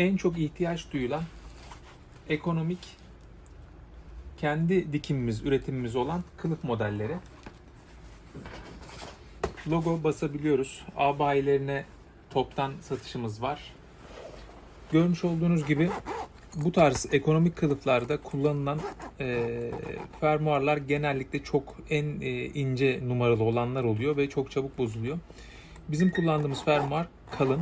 en çok ihtiyaç duyulan ekonomik kendi dikimimiz, üretimimiz olan kılıf modelleri. Logo basabiliyoruz. A bayilerine toptan satışımız var. Görmüş olduğunuz gibi bu tarz ekonomik kılıflarda kullanılan e, fermuarlar genellikle çok en e, ince numaralı olanlar oluyor ve çok çabuk bozuluyor. Bizim kullandığımız fermuar kalın.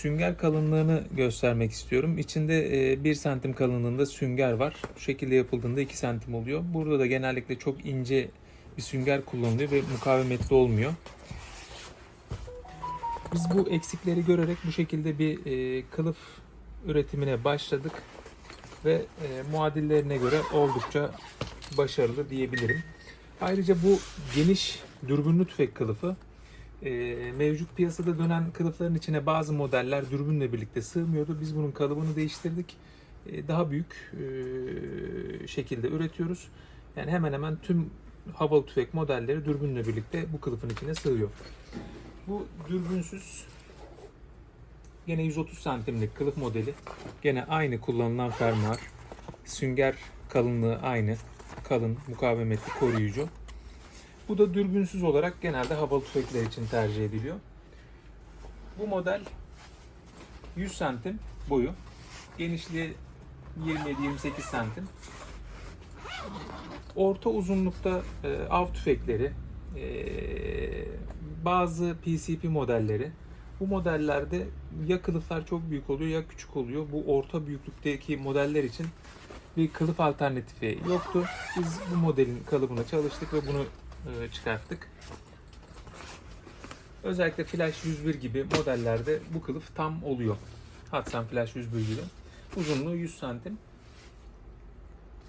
Sünger kalınlığını göstermek istiyorum. İçinde e, 1 santim kalınlığında sünger var. Bu şekilde yapıldığında 2 santim oluyor. Burada da genellikle çok ince bir sünger kullanılıyor ve mukavemetli olmuyor. Biz bu eksikleri görerek bu şekilde bir e, kılıf üretimine başladık ve e, muadillerine göre oldukça başarılı diyebilirim. Ayrıca bu geniş dürbünlü tüfek kılıfı e, mevcut piyasada dönen kılıfların içine bazı modeller dürbünle birlikte sığmıyordu. Biz bunun kalıbını değiştirdik. E, daha büyük e, şekilde üretiyoruz. Yani hemen hemen tüm havalı tüfek modelleri dürbünle birlikte bu kılıfın içine sığıyor. Bu dürbünsüz Gene 130 santimlik kılıf modeli. Gene aynı kullanılan fermuar. Sünger kalınlığı aynı. Kalın, mukavemetli, koruyucu. Bu da dürbünsüz olarak genelde havalı tüfekler için tercih ediliyor. Bu model 100 santim boyu. Genişliği 27-28 santim. Orta uzunlukta e, av tüfekleri, e, bazı PCP modelleri, bu modellerde ya kılıflar çok büyük oluyor ya küçük oluyor. Bu orta büyüklükteki modeller için bir kılıf alternatifi yoktu. Biz bu modelin kalıbına çalıştık ve bunu çıkarttık. Özellikle Flash 101 gibi modellerde bu kılıf tam oluyor. Hatsan Flash 101 gibi. Uzunluğu 100 santim.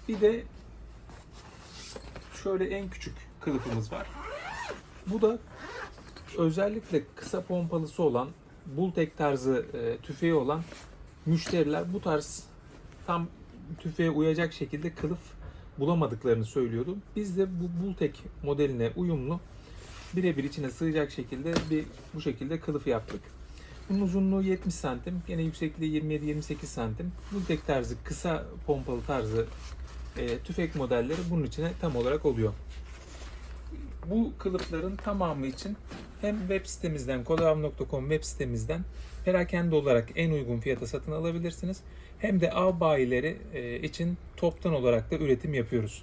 Bir de şöyle en küçük kılıfımız var. Bu da özellikle kısa pompalısı olan Bultek tarzı e, tüfeği olan müşteriler bu tarz tam tüfeğe uyacak şekilde kılıf bulamadıklarını söylüyordu. Biz de bu Bultek modeline uyumlu birebir içine sığacak şekilde bir bu şekilde kılıf yaptık. Bunun uzunluğu 70 santim. Gene yüksekliği 27-28 santim. Bultek tarzı kısa pompalı tarzı e, tüfek modelleri bunun içine tam olarak oluyor. Bu kılıfların tamamı için hem web sitemizden kolav.com web sitemizden perakende olarak en uygun fiyata satın alabilirsiniz. Hem de av bayileri e, için toptan olarak da üretim yapıyoruz.